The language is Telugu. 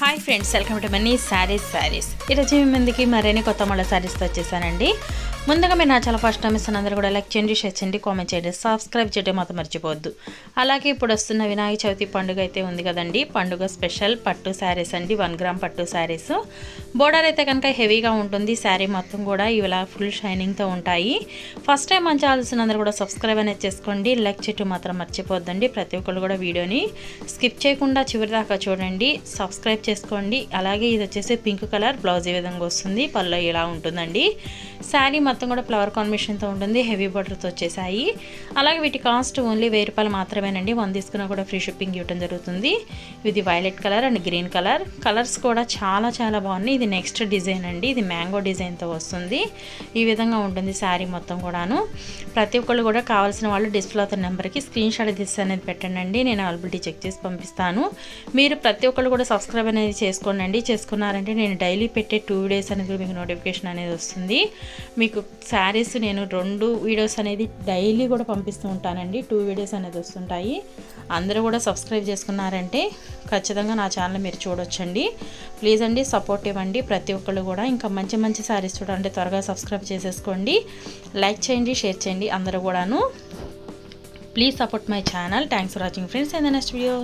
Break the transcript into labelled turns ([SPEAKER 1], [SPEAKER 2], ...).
[SPEAKER 1] Hi friends welcome to Mani sarees sarees ఈరోజు మీ ముందుకి మరిన్ని కొత్త మళ్ళీ శారీస్తో వచ్చేసానండి. ముందుగా మీరు నా చాలా ఫస్ట్ టైం ఇస్తున్న అందరూ కూడా లైక్ చేయండి షేర్ చేయండి కామెంట్ చేయండి సబ్స్క్రైబ్ చేయడం మాత్రం మర్చిపోవద్దు. అలాగే ఇప్పుడు వస్తున్న వినాయక చవితి పండుగ అయితే ఉంది కదండి. పండుగ స్పెషల్ పట్టు శారీస్ అండి. వన్ గ్రామ్ పట్టు శారీస్. బోర్డర్ అయితే కనుక హెవీగా ఉంటుంది. శారీ మొత్తం కూడా ఇలా ఫుల్ షైనింగ్తో ఉంటాయి. ఫస్ట్ టైం మంచి ఆలోచన అందరూ కూడా సబ్స్క్రైబ్ అనేది చేసుకోండి. లైక్ చేయటం మాత్రం మర్చిపోద్దండి ప్రతి ఒక్కరు కూడా వీడియోని స్కిప్ చేయకుండా చివరి దాకా చూడండి. సబ్స్క్రైబ్ చేసుకోండి. అలాగే ఇది వచ్చేసి పింక్ కలర్ బ్లౌజ్ ఈ విధంగా వస్తుంది పళ్ళు ఇలా ఉంటుందండి. శారీ మొత్తం మొత్తం కూడా ఫ్లవర్ కాంబినేషన్తో ఉంటుంది హెవీ బార్డర్తో వచ్చేసాయి. అలాగే వీటి కాస్ట్ ఓన్లీ వెయ్యి రూపాయలు మాత్రమేనండి. వన్ తీసుకున్నా కూడా ఫ్రీ షిప్పింగ్ ఇవ్వడం జరుగుతుంది. ఇది violet colour and green colour. Colours కూడా చాలా చాలా బాగున్నాయి. ఇది నెక్స్ట్ డిజైన్ అండి. ఇది మ్యాంగో డిజైన్తో వస్తుంది. ఈ విధంగా ఉంటుంది శారీ మొత్తం కూడాను. ప్రతి ఒక్కళ్ళు కూడా కావాల్సిన వాళ్ళు డిస్ప్లే అవుతున్న నెంబర్కి స్క్రీన్ షాట్ తీసి అనేది పెట్టండి నేను అవైలబిలిటీ చెక్ చేసి పంపిస్తాను. మీరు ప్రతి ఒక్కళ్ళు కూడా సబ్స్క్రైబ్ అనేది చేసుకోండి చేసుకున్నారంటే నేను డైలీ పెట్టే టూ డేస్ అనేది మీకు నోటిఫికేషన్ అనేది వస్తుంది. మీకు శారీస్ నేను రెండు వీడియోస్ అనేది డైలీ కూడా పంపిస్తూ ఉంటానండి. టూ వీడియోస్ అనేది వస్తుంటాయి. అందరూ కూడా సబ్స్క్రైబ్ చేసుకున్నారంటే ఖచ్చితంగా నా ఛానల్ మీరు చూడొచ్చండి. ప్లీజ్ అండి సపోర్ట్ ఇవ్వండి. ప్రతి ఒక్కళ్ళు కూడా ఇంకా మంచి మంచి శారీస్ చూడండి. త్వరగా సబ్స్క్రైబ్ చేసేసుకోండి. లైక్ చేయండి షేర్ చేయండి అందరూ కూడాను. Please support my channel. Thanks for watching friends. In the next video